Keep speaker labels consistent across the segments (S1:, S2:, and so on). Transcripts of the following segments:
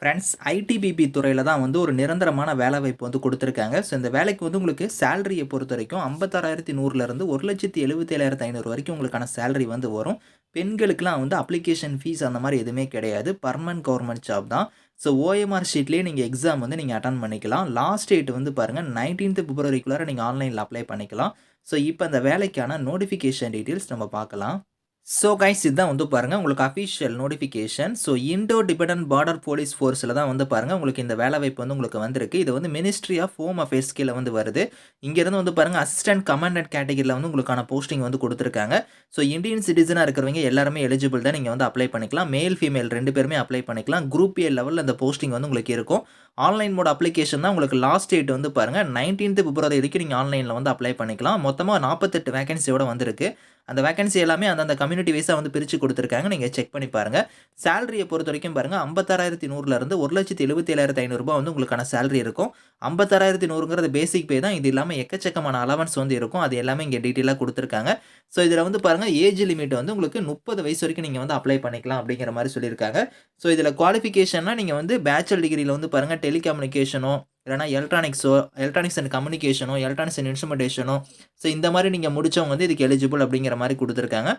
S1: Friends ITBP துறையில் தான் வந்து ஒரு நிரந்தரமான வேலை வாய்ப்பு வந்து கொடுத்துருக்காங்க. ஸோ இந்த வேலைக்கு வந்து உங்களுக்கு சேலரியை பொறுத்த வரைக்கும் ஐம்பத்தாறாயிரத்தி நூறுலேருந்து ஒரு லட்சத்தி எழுபத்தேழாயிரத்து ஐநூறு வரைக்கும் உங்களுக்கான சேலரி வந்து வரும். பெண்களுக்கெலாம் வந்து அப்ளிகேஷன் ஃபீஸ் அந்த மாதிரி எதுவுமே கிடையாது. பர்மனன்ட் கவர்மெண்ட் ஜாப் தான். ஸோ ஓஎம்ஆர் ஷீட்லேயே நீங்கள் எக்ஸாம் வந்து நீங்கள் அட்டன் பண்ணிக்கலாம். லாஸ்ட் டேட் வந்து பாருங்கள் நைன்டீன்த் பிப்ரவரிக்குள்ளார நீங்கள் ஆன்லைனில் அப்ளை பண்ணிக்கலாம். ஸோ இப்போ அந்த வேலைக்கான நோட்டிஃபிகேஷன் டீட்டெயில்ஸ் நம்ம பார்க்கலாம். ஸோ கைஸ் இதுதான் வந்து பாருங்கள் உங்களுக்கு official notification so Indo Tibetan border police ஃபோர்ஸில் தான் வந்து பாருங்கள் உங்களுக்கு இந்த வேலை வாய்ப்பு வந்து உங்களுக்கு வந்திருக்கு. இது வந்து மினிஸ்ட்ரி ஆஃப் ஹோம் அஃபேர்ஸ் கீழே வந்து வருது. இங்கேருந்து வந்து பாருங்கள் அசிஸ்டன்ட் கமாண்டன்ட் கேட்டகரியில் வந்து உங்களுக்கான போஸ்டிங் வந்து கொடுத்துருக்காங்க. ஸோ இந்தியன் சிட்டிசனாக இருக்கிறவங்க எல்லாருமே எலிஜிபிள் தான் நீங்கள் வந்து அப்ளை பண்ணிக்கலாம். மேல் ஃபீமேல் ரெண்டு பேருமே அப்ளை பண்ணிக்கலாம். குரூப் ஏ லெவலில் அந்த போஸ்டிங் வந்து உங்களுக்கு இருக்கும். ஆன்லைன் மோட் அப்ளிகேஷன் தான் உங்களுக்கு லாஸ்ட் டேட் வந்து பாருங்கள் நைன்டீன்த் பிப்ரவரி வரைக்கும் நீங்கள் ஆன்லைனில் வந்து அப்ளை பண்ணிக்கலாம். மொத்தமாக நாற்பத்தெட்டு வேகன்சியோட வந்திருக்கு. அந்த வேகன்சி எல்லாமே அந்தந்த கம்யூனிட்டி வைஸாக வந்து பிரித்து கொடுத்துருக்காங்க. நீங்கள் செக் பண்ணி பாருங்கள் சேலரியை பொறுத்த வரைக்கும் பாருங்கள் ஐம்பத்தாறாயிரத்தி நூறுலேருந்து ஒரு லட்சத்தி எழுபத்தேழாயிரத்தி ஐநூறுரூபா வந்து உங்களுக்கான சேலரி இருக்கும். ஐம்பத்தாறாயிரத்தி நூறுங்கிறது பேசிக் பே தான். இது இல்லாமல் எக்கச்சக்கமான அலவன்ஸ் வந்து இருக்கும். அது எல்லாமே இங்கே டீட்டெயிலாக கொடுத்துருக்காங்க. ஸோ இதில் வந்து பாருங்கள் ஏஜ் லிமிட் வந்து உங்களுக்கு முப்பது வயசு வரைக்கும் நீங்கள் வந்து அப்ளை பண்ணிக்கலாம் அப்படிங்கிற மாதிரி சொல்லியிருக்காங்க. ஸோ இதில் குவாலிஃபிகேஷன்னா நீங்கள் வந்து பேச்சுலர் டிகிரியில் வந்து பாருங்கள் டெலிகம்யூனிகேஷனோ இல்லைனா எலக்ட்ரானிக்ஸோ எலக்ட்ரானிக்ஸ் அண்ட் கம்யூனிகேஷனோ எலக்ட்ரானிக்ஸ் அண்ட் இன்ஸ்ட்ருமெண்டேஷனோ ஸோ இந்த மாதிரி நீங்கள் முடித்தவங்க வந்து இதுக்கு எலிஜிபிள் அப்படிங்கிற மாதிரி கொடுத்துருக்காங்க.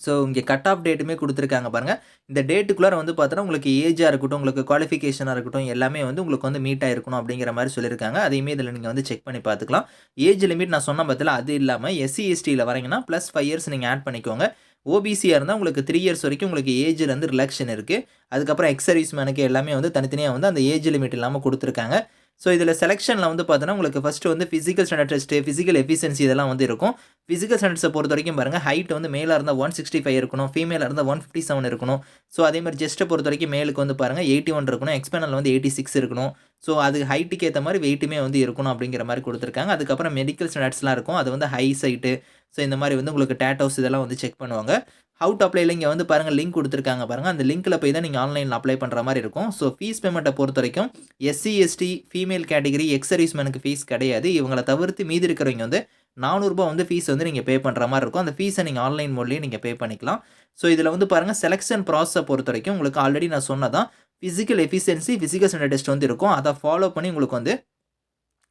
S1: ஸோ இங்கே கட் ஆஃப் டேட்டுமே கொடுத்துருக்காங்க பாருங்கள் இந்த டேட்டுக்குள்ளார வந்து பார்த்தோன்னா உங்களுக்கு ஏஜாக இருக்கட்டும் உங்களுக்கு குவாலிஃபிகேஷனாக இருக்கட்டும் எல்லாமே வந்து உங்களுக்கு வந்து மீட் ஆகிருக்கணும் அப்படிங்கிற மாதிரி சொல்லியிருக்காங்க. அதையுமே இதில் நீங்கள் வந்து செக் பண்ணி பார்த்துக்கலாம் ஏஜ் லிமிட் நான் சொன்ன பற்றில அது இல்லாமல் எஸ்சி எஸ்டியில் வரீங்கன்னா ப்ளஸ் ஃபைவ் இயர்ஸ் நீங்கள் ஆட் பண்ணிக்கோங்க. ஓபிசியாக இருந்தால் உங்களுக்கு த்ரீ இயர்ஸ் வரைக்கும் உங்களுக்கு ஏஜில் வந்து ரிலாக்ஷன் இருக்குது அதுக்கப்புறம் எக்ஸ் சர்வீஸ் மேனுக்கு எல்லாமே வந்து தனித்தனியாக வந்து அந்த ஏஜ் லிமிட் இல்லாமல் கொடுத்துருக்காங்க. ஸோ இதில் செலெக்ஷனில் வந்து பார்த்தோன்னா உங்களுக்கு ஃபஸ்ட்டு வந்து physical standard test physical efficiency இதெல்லாம் வந்து இருக்கும். ஃபிசிக்கல் ஸ்டாண்டர்ட்ஸை பொறுத்த வரைக்கும் பாருங்கள் ஹைட் வந்து மேலாக இருந்தால் ஒன் சிக்ஸ்டி ஃபைவ் இருக்கணும் ஃபீமேலாக இருந்தால் ஒன் ஃபிஃப்டி செவன் இருக்கணும். ஸோ அதே மாதிரி ஜெஸ்ட்டை பொறுத்த வரைக்கும் மேலுக்கு வந்து பாருங்கள் எயிட்டி ஒன் இருக்கணும் எக்ஸ்பேனல் வந்து எயிட்டி சிக்ஸ் இருக்கணும். ஸோ அது ஹைட்டுக்கு ஏற்ற மாதிரி வெயிட்டுமே வந்து இருக்கணும் அப்படிங்கிற மாதிரி கொடுத்துருக்காங்க. அதுக்கப்புறம் மெடிக்கல் ஸ்டாண்டர்ட்ஸ்லாம் இருக்கும் அது வந்து ஹை சைட்டு ஸோ இந்த மாதிரி வந்து உங்களுக்கு டேட்டோஸ் இதெல்லாம் வந்து செக் பண்ணுவாங்க. ஹவு டு அப்ளைல இங்கே வந்து பாருங்கள் லிங்க் கொடுத்துருக்காங்க பாருங்கள் அந்த லிங்க்கில் போய் தான் நீங்கள் ஆன்லைனில் அப்ளை பண்ணுற மாதிரி இருக்கும். ஸோ ஃபீஸ் பேமெண்ட்டை பொறுத்த வரைக்கும் SC ST female category ex சர்வீஸ்மேனுக்கு fees கிடையாது. இவங்களை தவிர்த்து மீதி இருக்கிறவங்க வந்து நானூறுரூபா வந்து ஃபீஸ் வந்து நீங்கள் பே பண்ணுற மாதிரி இருக்கும். அந்த ஃபீஸை நீங்கள் ஆன்லைன் மோட்லேயே நீங்கள் பே பண்ணிக்கலாம். ஸோ இதில் வந்து பாருங்கள் செலெக்ஷன் ப்ராசஸை பொறுத்த வரைக்கும் உங்களுக்கு ஆல்ரெடி நான் சொன்னதான் physical efficiency physical standard test வந்து இருக்கும். அதை ஃபாலோ பண்ணி உங்களுக்கு வந்து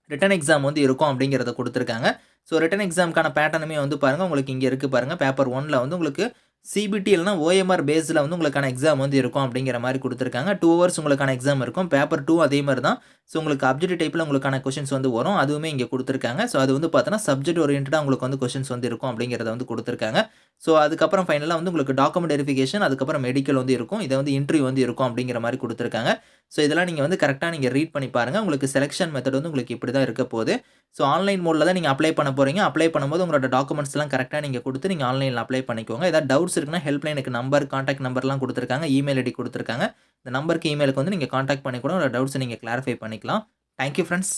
S1: ரிட்டன் எக்ஸாம் வந்து இருக்கும் அப்படிங்கிறத கொடுத்துருக்காங்க. ஸோ ரிட்டன் எக்ஸாமுக்கான பேட்டர்னுமே வந்து பாருங்கள் உங்களுக்கு இங்கே இருக்குது பாருங்கள் பேப்பர் ஒனில் வந்து உங்களுக்கு சிபிடி இல்லைனா ஓஎம்ஆர் பேஸில் வந்து உங்களுக்கான எக்ஸாம் வந்து இருக்கும் அப்படிங்கிற மாதிரி கொடுத்துருக்காங்க. டூ ஹவர்ஸ் உங்களுக்கான எக்ஸாம் இருக்கும். பேப்பர் டூ அதே மாதிரி தான். ஸோ உங்களுக்கு அப்ஜெக்ட் டைப்பில் உங்களுக்கான கொஷின்ஸ் வந்து வரும். அதுவுமே இங்கே கொடுத்துருக்காங்க. ஸோ அது வந்து பார்த்தோன்னா சப்ஜெக்ட் ஓரியன்டாக உங்களுக்கு வந்து கொஷின்ஸ் வந்து இருக்கும் அப்படிங்கிறத வந்து கொடுத்துருக்காங்க. ஸோ அதுக்கப்புறம் ஃபைனலாக வந்து உங்களுக்கு டாக்குமெண்ட் வெரிஃபிகேஷன் அதுக்கப்புறம் மெடிக்கல் வந்து இருக்கும். இதை வந்து இன்டர்வியூ வந்து இருக்கும் அப்படிங்கிற மாதிரி கொடுத்துருக்காங்க. ஸோ இதெல்லாம் நீங்கள் வந்து கரெக்டாக நீங்கள் ரீட் பண்ணி பாருங்கள் உங்களுக்கு செலெக்ஷன் மெத்தட் வந்து உங்களுக்கு இப்படி தான் இருக்க போகுது. ஸோ ஆன்லைன் மோடில் தான் நீங்கள் அப்ளை பண்ண போகிறீங்க அப்ளை பண்ணும்போது உங்களோட டாக்குமெண்ட்ஸ்லாம் கரெக்டாக நீங்கள் கொடுத்து நீங்கள் ஆன்லைனில் அப்ளை பண்ணிக்கோங்க. ஏதாவது டவுட்ஸ் இருக்குன்னா ஹெல்ப்லைனுக்கு நம்பர் காண்டாக்ட் நம்பர்லாம் கொடுத்துருக்காங்க. இமெயில் ஐடி கொடுத்துருக்காங்க. இந்த நம்பருக்கு இமெயிலுக்கு வந்து நீங்கள் காண்டாக்ட் பண்ணி கூட உங்களோட டவுட்ஸை நீங்கள் கிளாரிஃபை பண்ணிக்கலாம். Thank you friends